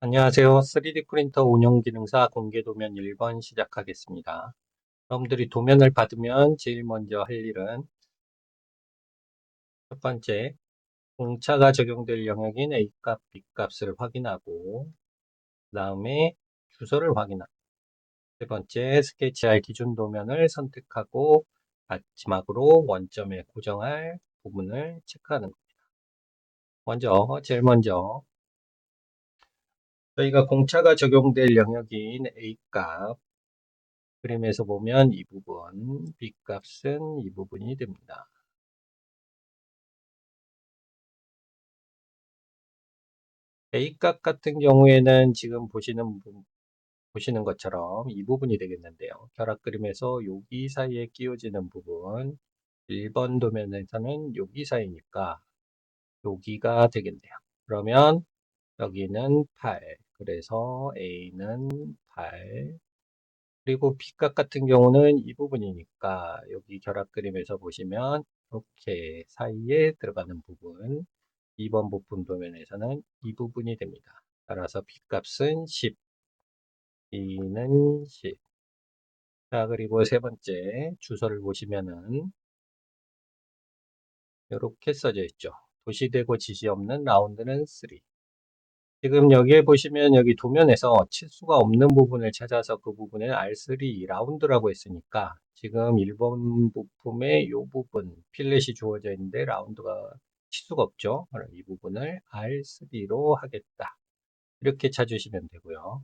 안녕하세요. 3D 프린터 운영 기능사 공개 도면 1번 시작하겠습니다. 여러분들이 도면을 받으면 제일 먼저 할 일은 첫 번째, 공차가 적용될 영역인 A값, B값을 확인하고 그 다음에 주소를 확인하고 세 번째, 스케치할 기준 도면을 선택하고 마지막으로 원점에 고정할 부분을 체크하는 겁니다. 먼저, 제일 먼저 저희가 공차가 적용될 영역인 A값 그림에서 보면 이 부분, B값은 이 부분이 됩니다. A값 같은 경우에는 지금 보시는 부- 보시는 것처럼 이 부분이 되겠는데요. 결합 그림에서 여기 사이에 끼워지는 부분 1번 도면에서는 여기 사이니까 여기가 되겠네요. 그러면 여기는 8, 그래서 A는 8, 그리고 B값 같은 경우는 이 부분이니까 여기 결합 그림에서 보시면 이렇게 사이에 들어가는 부분 2번 부품 도면에서는 이 부분이 됩니다. 따라서 B값은 10, B는 10. 자, 그리고 세 번째 주소를 보시면은 이렇게 써져 있죠. 도시되고 지시 없는 라운드는 3. 지금 여기에 보시면 여기 도면에서 치수가 없는 부분을 찾아서 그 부분을 R3 라운드라고 했으니까 지금 1번 부품의 이 부분 필렛이 주어져 있는데 라운드가 치수가 없죠. 그럼 이 부분을 R3로 하겠다. 이렇게 찾으시면 되고요.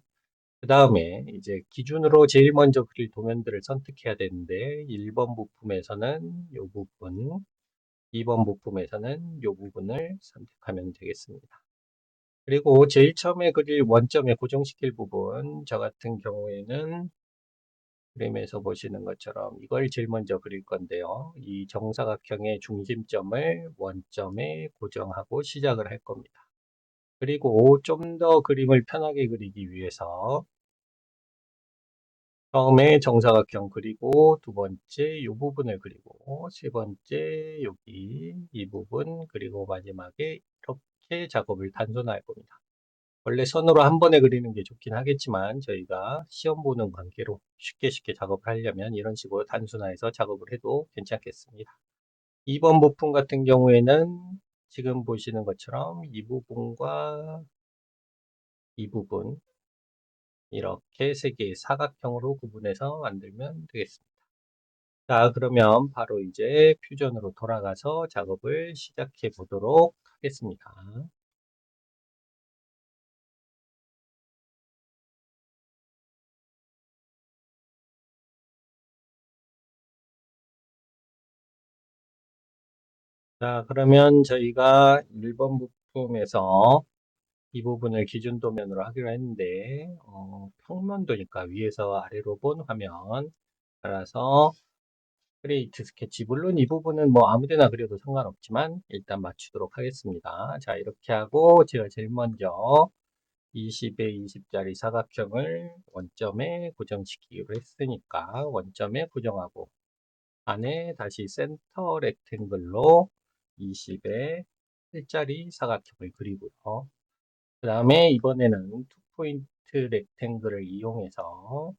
그 다음에 이제 기준으로 제일 먼저 그릴 도면들을 선택해야 되는데 1번 부품에서는 이 부분, 2번 부품에서는 이 부분을 선택하면 되겠습니다. 그리고 제일 처음에 그릴 원점에 고정시킬 부분, 저 같은 경우에는 그림에서 보시는 것처럼 이걸 제일 먼저 그릴 건데요. 이 정사각형의 중심점을 원점에 고정하고 시작을 할 겁니다. 그리고 좀 더 그림을 편하게 그리기 위해서 처음에 정사각형 그리고 두 번째 이 부분을 그리고 세 번째 여기 이 부분 그리고 마지막에 이렇게 작업을 단순화할 겁니다. 원래 선으로 한 번에 그리는 게 좋긴 하겠지만 저희가 시험 보는 관계로 쉽게 쉽게 작업을 하려면 이런 식으로 단순화해서 작업을 해도 괜찮겠습니다. 2번 부품 같은 경우에는 지금 보시는 것처럼 이 부분과 이 부분 이렇게 세 개의 사각형으로 구분해서 만들면 되겠습니다. 자, 그러면 바로 이제 퓨전으로 돌아가서 작업을 시작해 보도록 하겠습니다. 자, 그러면 저희가 1번 부품에서 이 부분을 기준 도면으로 하기로 했는데, 어, 평면도니까 위에서 아래로 본 화면, 따라서 크리에이트 스케치. 물론 이 부분은 뭐 아무데나 그려도 상관없지만, 일단 맞추도록 하겠습니다. 자, 이렇게 하고, 제가 제일 먼저 20에 20짜리 사각형을 원점에 고정시키기로 했으니까, 원점에 고정하고, 안에 다시 센터 렉탱글로 20에 1짜리 사각형을 그리고요. 그 다음에 이번에는 투포인트 렉탱글을 이용해서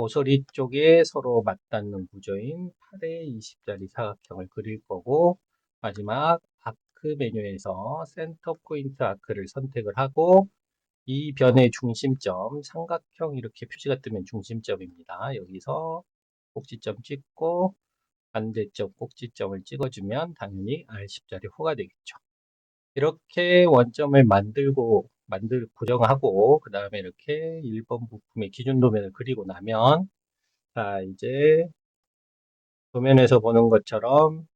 모서리 쪽에 서로 맞닿는 구조인 8에 20짜리 사각형을 그릴 거고 마지막 아크 메뉴에서 센터 포인트 아크를 선택을 하고 이 변의 중심점 삼각형 이렇게 표시가 뜨면 중심점입니다. 여기서 꼭지점 찍고 반대쪽 꼭지점을 찍어주면 당연히 R10짜리 호가 되겠죠. 이렇게 원점을 만들고 만들 고정하고 그 다음에 이렇게 1번 부품의 기준 도면을 그리고 나면 자 이제 도면에서 보는 것처럼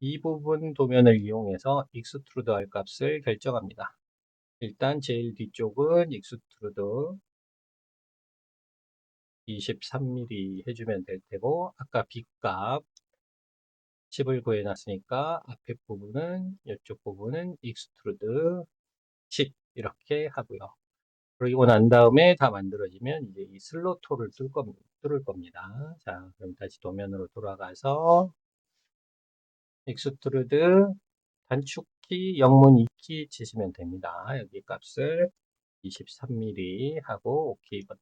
이 부분 도면을 이용해서 익스트루드 할 값을 결정합니다. 일단 제일 뒤쪽은 익스트루드 23mm 해주면 될 테고 아까 B값 10을 구해놨으니까 앞에 부분은 이쪽 부분은 익스트루드 10 이렇게 하고요. 그리고 난 다음에 다 만들어지면 이제 이 슬로토를 뚫 겁니다. 뚫을 겁니다. 자, 그럼 다시 도면으로 돌아가서 익스트루드 단축키 영문 2키 치시면 됩니다. 여기 값을 23mm 하고 OK 버튼.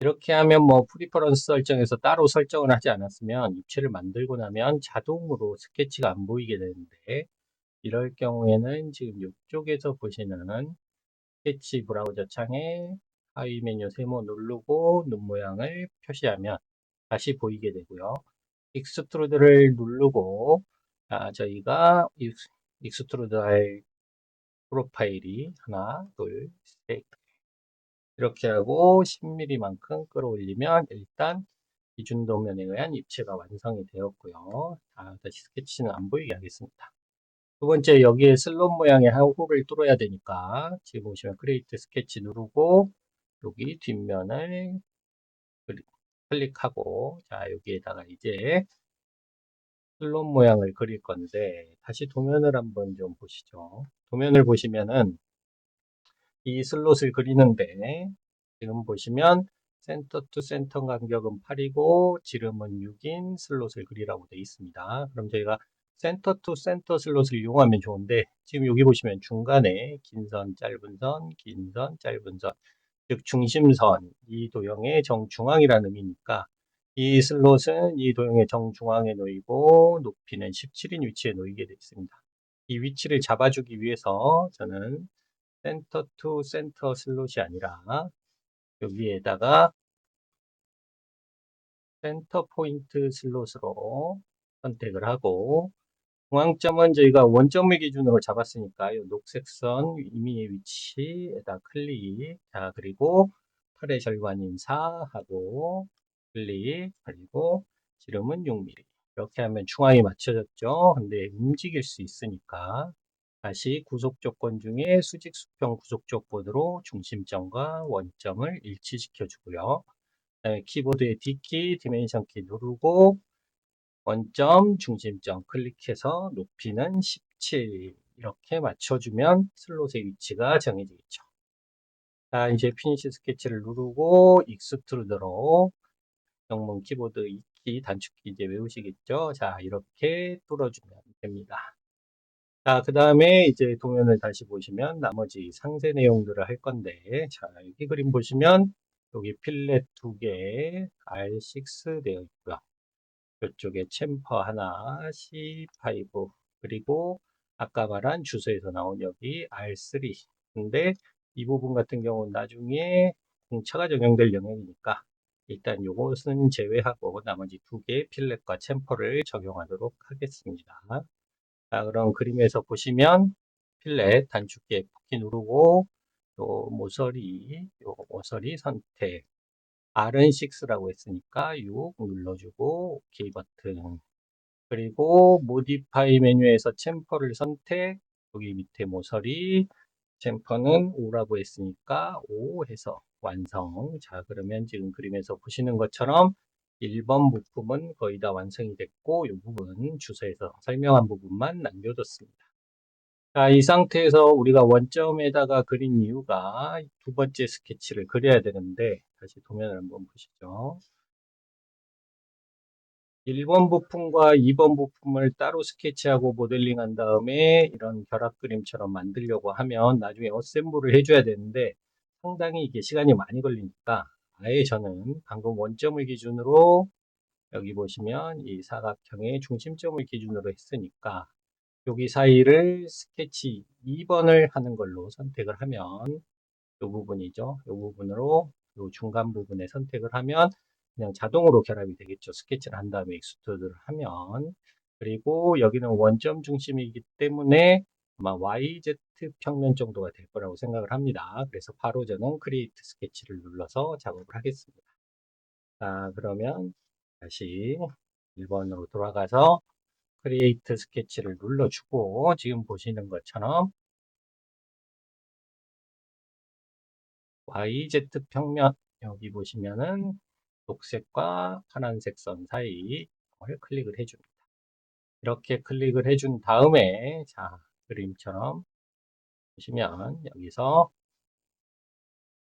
이렇게 하면 뭐 프리퍼런스 설정에서 따로 설정을 하지 않았으면 입체를 만들고 나면 자동으로 스케치가 안 보이게 되는데 이럴 경우에는 지금 이쪽에서 보시는 스케치 브라우저 창에 하위 메뉴 세모 누르고 눈 모양을 표시하면 다시 보이게 되고요. 익스트루드를 누르고 아, 저희가 익스- 익스트루드 할 프로파일이 하나, 둘, 셋 이렇게 하고 10mm만큼 끌어올리면 일단 기준 도면에 의한 입체가 완성이 되었고요. 자, 다시 스케치는 안 보이게 하겠습니다. 두 번째 여기에 슬롯 모양의 하호를 뚫어야 되니까 지금 보시면 크리에이트 스케치 누르고 여기 뒷면을 클릭- 클릭하고 자 여기에다가 이제 슬롯 모양을 그릴 건데 다시 도면을 한번 좀 보시죠. 도면을 보시면은 이 슬롯을 그리는데 지금 보시면 센터 투 센터 간격은 8이고 지름은 6인 슬롯을 그리라고 되어 있습니다. 그럼 저희가 센터 투 센터 슬롯을 이용하면 좋은데 지금 여기 보시면 중간에 긴 선, 짧은 선, 긴 선, 짧은 선, 즉 중심선 이 도형의 정중앙이라는 의미니까 이 슬롯은 이 도형의 정중앙에 놓이고 높이는 17인 위치에 놓이게 되어 있습니다. 이 위치를 잡아주기 위해서 저는 센터 투 센터 슬롯이 아니라 여기에다가 센터 포인트 슬롯으로 선택을 하고 중앙점은 저희가 원점을 기준으로 잡았으니까 이 녹색 선 이미의 위치에다 클릭 자 그리고 8의 절반인 4하고 클릭 그리고 지름은 6mm 이렇게 하면 중앙이 맞춰졌죠. 근데 움직일 수 있으니까 다시 구속 조건 중에 수직 수평 구속 조건으로 중심점과 원점을 일치시켜 주고요. 그다음에 키보드의 D키, 디멘션 키 누르고 원점, 중심점 클릭해서 높이는 17 이렇게 맞춰주면 슬롯의 위치가 정해지겠죠. 자, 이제 피니시 스케치를 누르고 익스트루더로 영문 키보드 2키 단축키 이제 외우시겠죠. 자, 이렇게 뚫어주면 됩니다. 자, 그 다음에 이제 도면을 다시 보시면 나머지 상세 내용들을 할 건데, 자, 여기 그림 보시면 여기 필렛 두 개, R6 되어 있고요. 이쪽에 챔퍼 하나, C5, 그리고 아까 말한 주소에서 나온 여기 R3. 근데 이 부분 같은 경우는 나중에 공차가 적용될 영역이니까 일단 요것은 제외하고 나머지 두 개의 필렛과 챔퍼를 적용하도록 하겠습니다. 자, 그럼 그림에서 보시면 필렛 단축키에 키 누르고 요 모서리, 요 모서리 선택. R은 6라고 했으니까 6 눌러주고 OK 버튼. 그리고 모디파이 메뉴에서 챔퍼를 선택. 여기 밑에 모서리 챔퍼는 5라고 했으니까 5 해서 완성. 자, 그러면 지금 그림에서 보시는 것처럼 1번 부품은 거의 다 완성이 됐고 이 부분 주소에서 설명한 부분만 남겨뒀습니다. 자, 이 상태에서 우리가 원점에다가 그린 이유가 두 번째 스케치를 그려야 되는데 다시 도면을 한번 보시죠. 1번 부품과 2번 부품을 따로 스케치하고 모델링한 다음에 이런 결합 그림처럼 만들려고 하면 나중에 어셈블을 해줘야 되는데 상당히 이게 시간이 많이 걸리니까 아예 저는 방금 원점을 기준으로 여기 보시면 이 사각형의 중심점을 기준으로 했으니까 여기 사이를 스케치 2번을 하는 걸로 선택을 하면 이 부분이죠. 이 부분으로 이 중간 부분에 선택을 하면 그냥 자동으로 결합이 되겠죠. 스케치를 한 다음에 익스트루드를 하면 그리고 여기는 원점 중심이기 때문에 아마 YZ 평면 정도가 될 거라고 생각을 합니다. 그래서 바로 저는 크리에이트 스케치를 눌러서 작업을 하겠습니다. 자, 그러면 다시 1번으로 돌아가서 크리에이트 스케치를 눌러주고 지금 보시는 것처럼 YZ 평면 여기 보시면은 녹색과 파란색 선 사이를 클릭을 해줍니다. 이렇게 클릭을 해준 다음에 자 그림처럼 보시면 여기서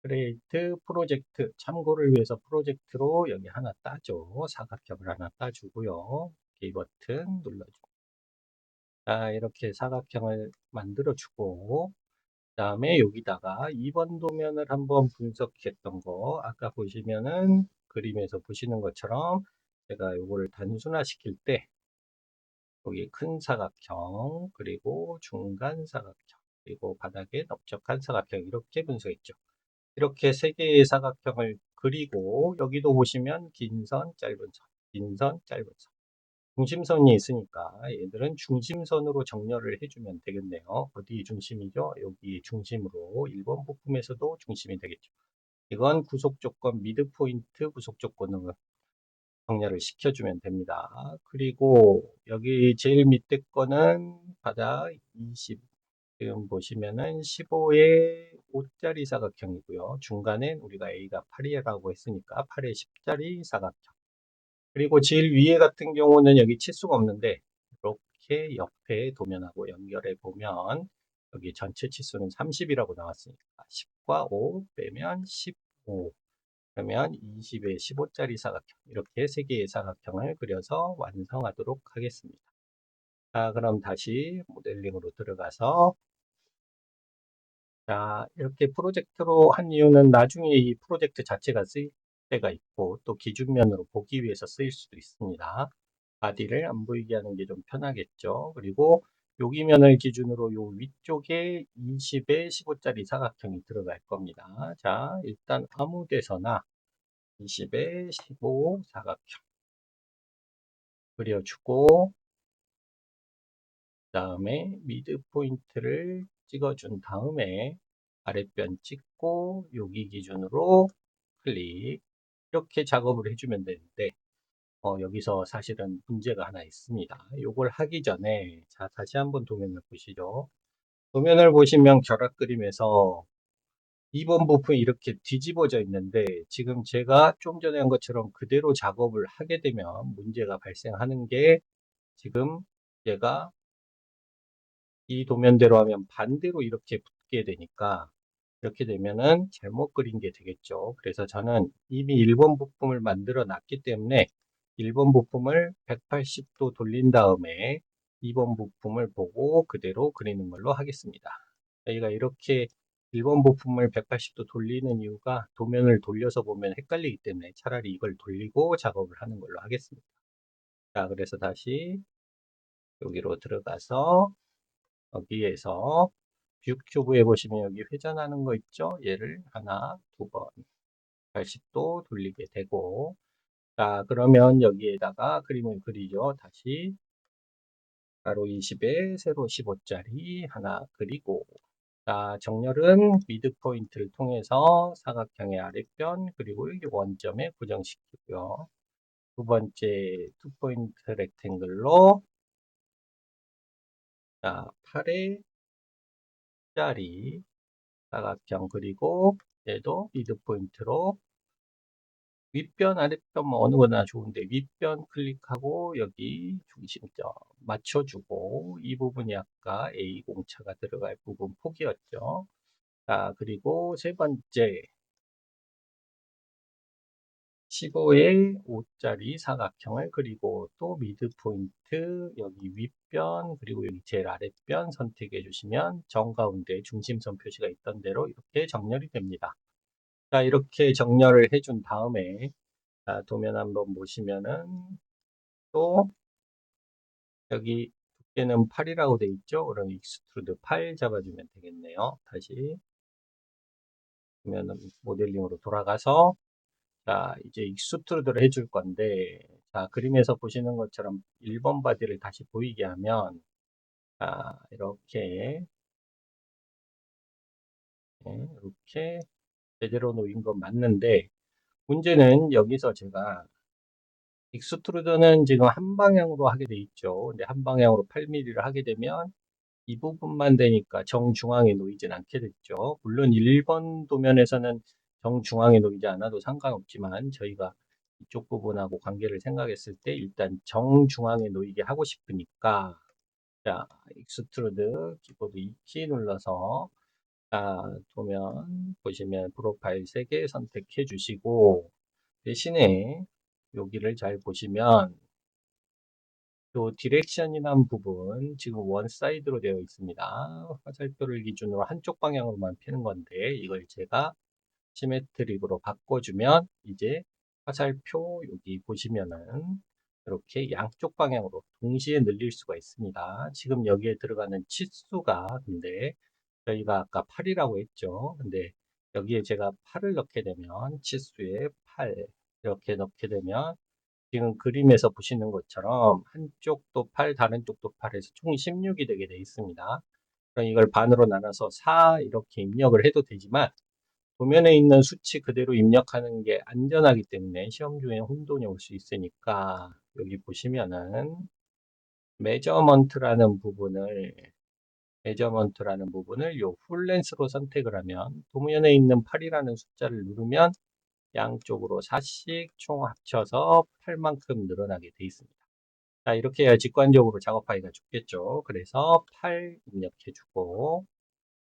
크리에이트 프로젝트 참고를 위해서 프로젝트로 여기 하나 따죠. 사각형을 하나 따주고요. 오케이 버튼 눌러줍니다. 자, 이렇게 사각형을 만들어 주고, 그 다음에 여기다가 2번 도면을 한번 분석했던 거, 아까 보시면은 그림에서 보시는 것처럼 제가 요거를 단순화 시킬 때, 여기 큰 사각형, 그리고 중간 사각형, 그리고 바닥에 넓적한 사각형, 이렇게 분석했죠. 이렇게 세 개의 사각형을 그리고, 여기도 보시면 긴 선, 짧은 선, 긴 선, 짧은 선. 중심선이 있으니까 얘들은 중심선으로 정렬을 해주면 되겠네요. 어디 중심이죠? 여기 중심으로 1번 부품에서도 중심이 되겠죠. 이건 구속 조건, 미드 포인트 구속 조건으로 정렬을 시켜주면 됩니다. 그리고 여기 제일 밑에 거는 바닥 20, 지금 보시면은 15의 5짜리 사각형이고요. 중간엔 우리가 A가 8이라고 했으니까 8의 10짜리 사각형. 그리고 제일 위에 같은 경우는 여기 치수가 없는데 이렇게 옆에 도면하고 연결해 보면 여기 전체 치수는 30이라고 나왔으니까 10과 5 빼면 15 그러면 20에 15짜리 사각형 이렇게 세 개의 사각형을 그려서 완성하도록 하겠습니다. 자 그럼 다시 모델링으로 들어가서 자 이렇게 프로젝트로 한 이유는 나중에 이 프로젝트 자체가 쓰일 때가 있고 또 기준면으로 보기 위해서 쓰일 수도 있습니다. 바디를 안 보이게 하는 게 좀 편하겠죠. 그리고 여기 면을 기준으로 요 위쪽에 20에 15짜리 사각형이 들어갈 겁니다. 자, 일단 아무 데서나 20에 15 사각형 그려주고 다음에 미드 포인트를 찍어준 다음에 아랫변 찍고 여기 기준으로 클릭 이렇게 작업을 해주면 되는데 어, 여기서 사실은 문제가 하나 있습니다. 이걸 하기 전에 자 다시 한번 도면을 보시죠. 도면을 보시면 결합 그림에서 2번 부품이 이렇게 뒤집어져 있는데 지금 제가 좀 전에 한 것처럼 그대로 작업을 하게 되면 문제가 발생하는 게 지금 얘가 이 도면대로 하면 반대로 이렇게 붙게 되니까 이렇게 되면은 잘못 그린 게 되겠죠. 그래서 저는 이미 1번 부품을 만들어 놨기 때문에 1번 부품을 180도 돌린 다음에 2번 부품을 보고 그대로 그리는 걸로 하겠습니다. 저희가 이렇게 1번 부품을 180도 돌리는 이유가 도면을 돌려서 보면 헷갈리기 때문에 차라리 이걸 돌리고 작업을 하는 걸로 하겠습니다. 자, 그래서 다시 여기로 들어가서 여기에서 뷰 큐브에 보시면 여기 회전하는 거 있죠? 얘를 하나, 두 번, 80도 돌리게 되고 자, 그러면 여기에다가 그림을 그리죠. 다시 가로 20에 세로 15짜리 하나 그리고 자, 정렬은 미드 포인트를 통해서 사각형의 아랫변 그리고 원점에 고정시키고요. 두 번째 투 포인트 렉탱글로 자, 8의 짜리 사각형 그리고 얘도 미드 포인트로 윗변 아랫변 뭐 어느 거나 좋은데 윗변 클릭하고 여기 중심점 맞춰주고 이 부분이 아까 A 공차가 들어갈 부분 폭이었죠. 자 그리고 세 번째 15의 5짜리 사각형을 그리고 또 미드 포인트 여기 윗변 그리고 여기 제일 아랫변 선택해 주시면 정가운데 중심선 표시가 있던 대로 이렇게 정렬이 됩니다. 자 이렇게 정렬을 해준 다음에 자, 도면 한번 보시면은 또 여기 두께는 8이라고 돼 있죠. 그럼 익스트루드 8 잡아주면 되겠네요. 다시 그러면 모델링으로 돌아가서 자, 이제 익스트루드를 해줄 건데, 자, 그림에서 보시는 것처럼 1번 바디를 다시 보이게 하면, 자, 이렇게, 네, 이렇게 제대로 놓인 건 맞는데, 문제는 여기서 제가 익스트루드는 지금 한 방향으로 하게 돼 있죠. 근데 한 방향으로 8mm를 하게 되면 이 부분만 되니까 정중앙에 놓이진 않게 됐죠. 물론 1번 도면에서는 정중앙에 놓이지 않아도 상관없지만 저희가 이쪽 부분하고 관계를 생각했을 때 일단 정중앙에 놓이게 하고 싶으니까 자 익스트루드 키보드 2키 눌러서 자 도면 보시면 프로파일 3개 선택해 주시고 대신에 여기를 잘 보시면 요 디렉션이란 부분 지금 원 사이드로 되어 있습니다. 화살표를 기준으로 한쪽 방향으로만 피는 건데 이걸 제가 시메트릭으로 바꿔주면 이제 화살표 여기 보시면은 이렇게 양쪽 방향으로 동시에 늘릴 수가 있습니다. 지금 여기에 들어가는 치수가 근데 저희가 아까 8이라고 했죠. 근데 여기에 제가 8을 넣게 되면 치수에 8 이렇게 넣게 되면 지금 그림에서 보시는 것처럼 한쪽도 8, 다른 쪽도 8에서 총 16이 되게 돼 있습니다. 그럼 이걸 반으로 나눠서 4 이렇게 입력을 해도 되지만 도면에 있는 수치 그대로 입력하는 게 안전하기 때문에 시험 중에 혼돈이 올 수 있으니까 여기 보시면은 메저먼트라는 부분을 메저먼트라는 부분을 요 풀렌스로 선택을 하면 도면에 있는 8이라는 숫자를 누르면 양쪽으로 4씩 총 합쳐서 8만큼 늘어나게 돼 있습니다. 자, 이렇게 해야 직관적으로 작업하기가 좋겠죠. 그래서 8 입력해주고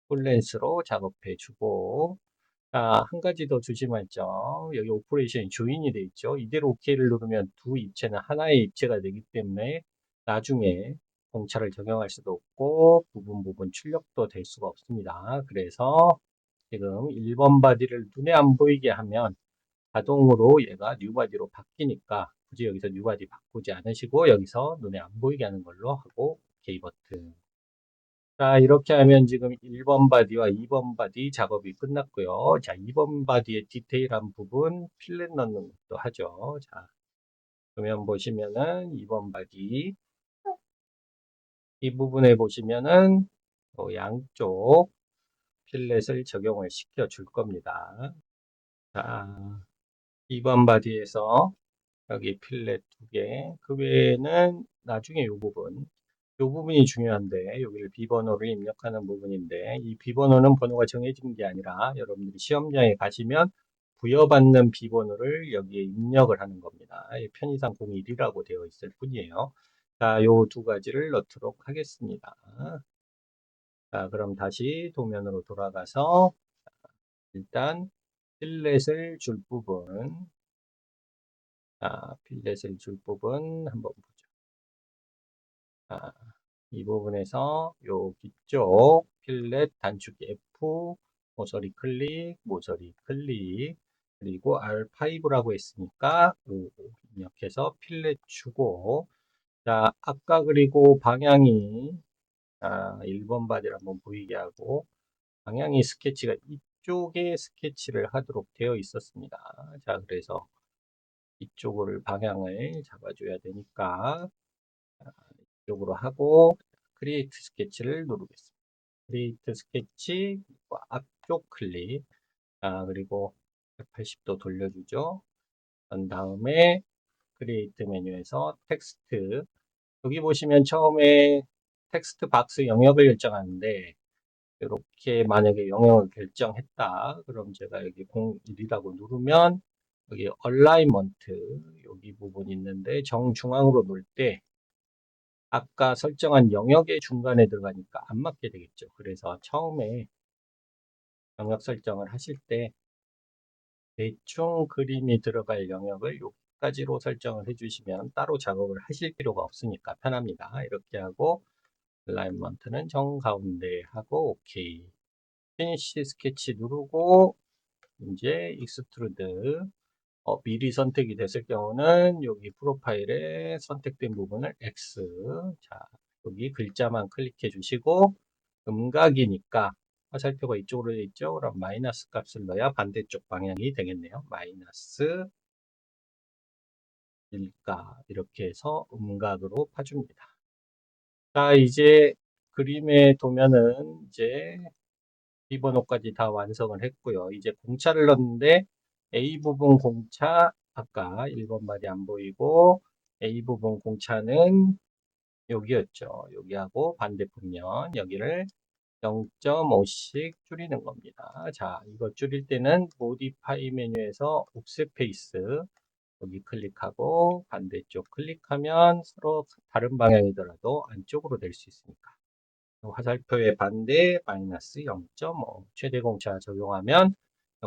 풀렌스로 작업해주고 자, 한 가지 더 조심할 점. 여기 오퍼레이션 조인이 되어 있죠. 이대로 OK를 누르면 두 입체는 하나의 입체가 되기 때문에 나중에 공차를 적용할 수도 없고 부분 부분 출력도 될 수가 없습니다. 그래서 지금 1번 바디를 눈에 안 보이게 하면 자동으로 얘가 뉴 바디로 바뀌니까 굳이 여기서 뉴 바디 바꾸지 않으시고 여기서 눈에 안 보이게 하는 걸로 하고 OK 버튼 자, 이렇게 하면 지금 1번 바디와 2번 바디 작업이 끝났고요. 자, 2번 바디의 디테일한 부분 필렛 넣는 것도 하죠. 자, 그러면 보시면은 2번 바디 이 부분에 보시면은 어, 양쪽 필렛을 적용을 시켜 줄 겁니다. 자, 2번 바디에서 여기 필렛 두 개, 그 외에는 나중에 이 부분 이 부분이 중요한데 여기를 비번호를 입력하는 부분인데 이 비번호는 번호가 정해진 게 아니라 여러분들이 시험장에 가시면 부여받는 비번호를 여기에 입력을 하는 겁니다. 편의상 01이라고 되어 있을 뿐이에요. 자, 요 두 가지를 넣도록 하겠습니다. 자, 그럼 다시 도면으로 돌아가서 일단 필렛을 줄 부분 자, 필렛을 줄 부분 한번 자, 이 부분에서 요 뒤쪽 필렛 단축키 F 모서리 클릭, 모서리 클릭 그리고 R5라고 했으니까 요 입력해서 필렛 주고 자 아까 그리고 방향이 아, 1번 바디를 한번 보이게 하고 방향이 스케치가 이쪽에 스케치를 하도록 되어 있었습니다. 자 그래서 이쪽을 방향을 잡아줘야 되니까 이쪽으로 하고 크리에이트 스케치를 누르겠습니다. 크리에이트 스케치 앞쪽 클릭 아, 그리고 180도 돌려주죠. 그 다음에 크리에이트 메뉴에서 텍스트 여기 보시면 처음에 텍스트 박스 영역을 결정하는데 이렇게 만약에 영역을 결정했다 그럼 제가 여기 01이라고 누르면 여기 얼라이먼트 여기 부분 있는데 정중앙으로 놓을 때 아까 설정한 영역의 중간에 들어가니까 안 맞게 되겠죠. 그래서 처음에 영역 설정을 하실 때 대충 그림이 들어갈 영역을 여기까지로 설정을 해주시면 따로 작업을 하실 필요가 없으니까 편합니다. 이렇게 하고 얼라이먼트는 정가운데 하고 OK 피니시 스케치 누르고 이제 익스트루드 어, 미리 선택이 됐을 경우는 여기 프로파일에 선택된 부분을 X. 자 여기 글자만 클릭해 주시고 음각이니까 화살표가 이쪽으로 되어 있죠? 그럼 마이너스 값을 넣어야 반대쪽 방향이 되겠네요. 마이너스 1가. 이렇게 해서 음각으로 파줍니다. 자 이제 그림의 도면은 이제 비번호까지 다 완성을 했고요. 이제 공차를 넣는데 A 부분 공차 아까 1번 말이 안 보이고 A 부분 공차는 여기였죠. 여기하고 반대편면 여기를 0.5씩 줄이는 겁니다. 자, 이거 줄일 때는 모디파이 메뉴에서 옵셋 페이스 여기 클릭하고 반대쪽 클릭하면 서로 다른 방향이더라도 안쪽으로 될 수 있으니까 화살표의 반대 마이너스 0.5 최대 공차 적용하면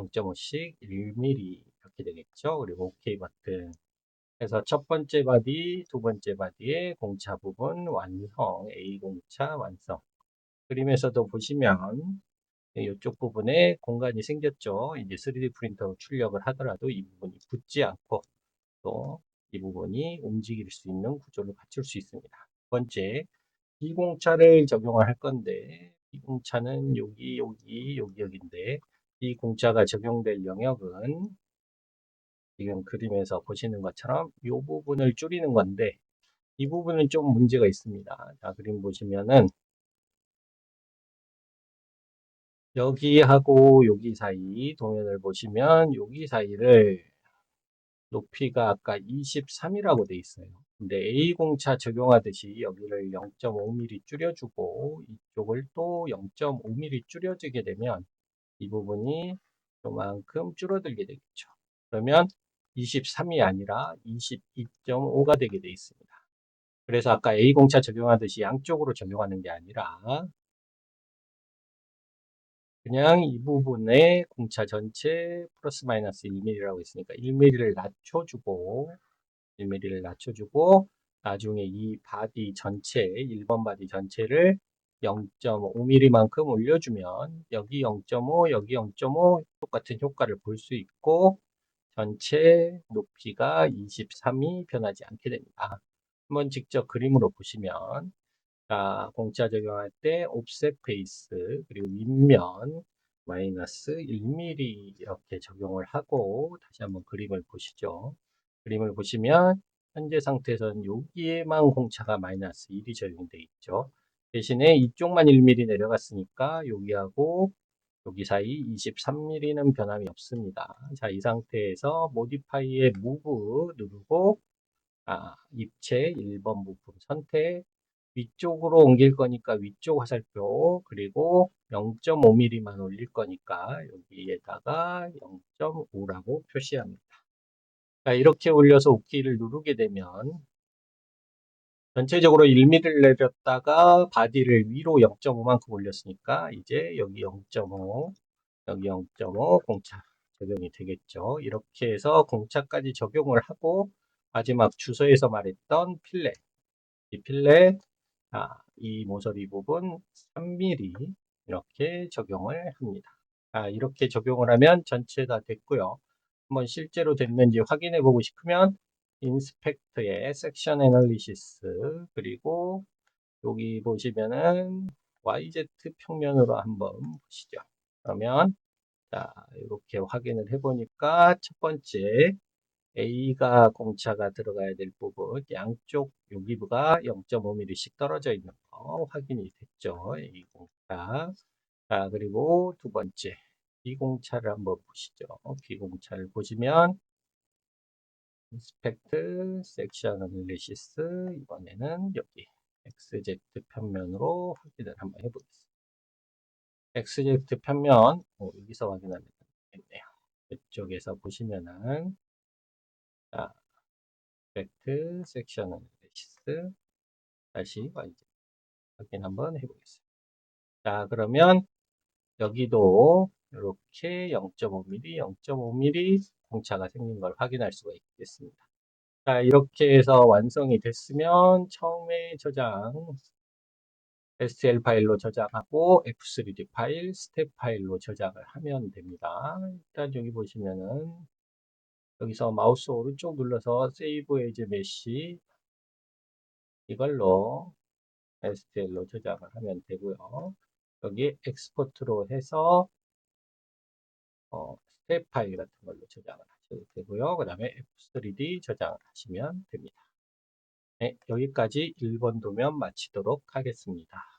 0.5씩 1mm 이렇게 되겠죠. 그리고 OK 버튼. 그래서 첫 번째 바디, 두 번째 바디의 공차 부분 완성, A 공차 완성. 그림에서도 보시면 이쪽 부분에 공간이 생겼죠. 이제 3D 프린터로 출력을 하더라도 이 부분이 붙지 않고 또 이 부분이 움직일 수 있는 구조를 갖출 수 있습니다. 두 번째, 비공차를 적용을 할 건데 비공차는 여기, 여기, 여기, 여기인데 이 공차가 적용될 영역은 지금 그림에서 보시는 것처럼 이 부분을 줄이는 건데 이 부분은 좀 문제가 있습니다. 자, 그림 보시면은 여기하고 여기 사이 도면을 보시면 여기 사이를 높이가 아까 23이라고 돼 있어요. 근데 A공차 적용하듯이 여기를 0.5mm 줄여주고 이쪽을 또 0.5mm 줄여주게 되면 이 부분이 요만큼 줄어들게 되겠죠. 그러면 23이 아니라 22.5가 되게 돼 있습니다. 그래서 아까 A공차 적용하듯이 양쪽으로 적용하는 게 아니라 그냥 이 부분에 공차 전체 플러스 마이너스 1mm라고 있으니까 1mm를 낮춰주고 1mm를 낮춰주고 나중에 이 바디 전체 1번 바디 전체를 0.5mm만큼 올려주면 여기 0.5 여기 0.5 똑같은 효과를 볼 수 있고 전체 높이가 23이 변하지 않게 됩니다. 한번 직접 그림으로 보시면 자, 공차 적용할 때 옵셋 페이스 그리고 윗면 마이너스 1mm 이렇게 적용을 하고 다시 한번 그림을 보시죠. 그림을 보시면 현재 상태에서는 여기에만 공차가 마이너스 1이 적용되어 있죠. 대신에 이쪽만 1mm 내려갔으니까 여기하고 여기 사이 23mm는 변함이 없습니다. 자, 이 상태에서 모디파이의 무브 누르고 아, 입체 1번 부품 선택 위쪽으로 옮길 거니까 위쪽 화살표 그리고 0.5mm만 올릴 거니까 여기에다가 0.5라고 표시합니다. 자, 이렇게 올려서 OK를 누르게 되면 전체적으로 1mm를 내렸다가 바디를 위로 0.5만큼 올렸으니까 이제 여기 0.5 여기 0.5 공차 적용이 되겠죠. 이렇게 해서 공차까지 적용을 하고 마지막 주소에서 말했던 필렛 이 필렛 자, 이 모서리 부분 3mm 이렇게 적용을 합니다. 자, 이렇게 적용을 하면 전체 다 됐고요. 한번 실제로 됐는지 확인해 보고 싶으면 인스펙트의 섹션 애널리시스 그리고 여기 보시면은 YZ 평면으로 한번 보시죠. 그러면 자, 이렇게 확인을 해 보니까 첫 번째 A가 공차가 들어가야 될 부분 양쪽 여기부가 0.5mm씩 떨어져 있는 거 확인이 됐죠. A 공차. 자, 그리고 두 번째 B 공차를 한번 보시죠. B 공차를 보시면 인스펙트 섹션 애널리시스 이번에는 여기 XZ 편면으로 확인을 한번 해보겠습니다. XZ 편면 어, 여기서 확인하면 되겠네요. 이쪽에서 보시면은 자, 팩트 섹션 애널리시스 다시 확인 한번 해보겠습니다. 자, 그러면 여기도 이렇게 0.5mm, 0.5mm 공차가 생긴 걸 확인할 수가 있겠습니다. 자, 이렇게 해서 완성이 됐으면 처음에 저장 STL 파일로 저장하고 F3D 파일, 스텝 파일로 저장을 하면 됩니다. 일단 여기 보시면은 여기서 마우스 오른쪽 눌러서 세이브 에이즈 메시 이걸로 STL로 저장을 하면 되고요. 여기 엑스포트로 해서 어, 스텝 파일 같은 걸로 저장을 하셔도 되고요. 그 다음에 F3D 저장을 하시면 됩니다. 네, 여기까지 1번 도면 마치도록 하겠습니다.